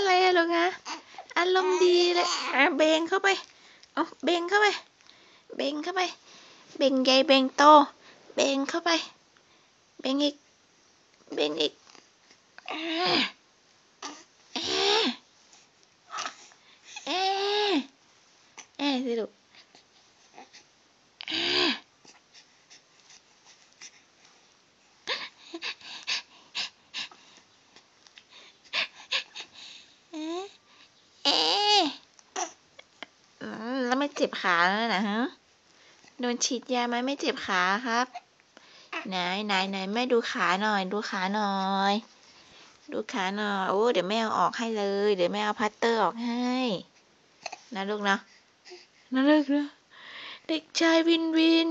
อะไรยลูกฮะอารมณ์ดีเลยอะเบงเข้าไปเอาเบงเข้าไป เบงเข้าไป เบงใหญ่เบงโต เบงเข้าไป เบงอีก เบงอีกเอ๊ะเอ๊ะสิลูก เจ็บขาแล้วนะฮะ โดนฉีดยาไหมไม่เจ็บขาครับ ไหนไหนไหนแม่ดูขาหน่อย ดูขาหน่อย ดูขาหน่อย โอ้ เดี๋ยวแม่เอาออกให้เลย เดี๋ยวแม่เอาพัตเตอร์ออกให้ นะลูกเนาะนะลูกนะเด็กชายวินวิน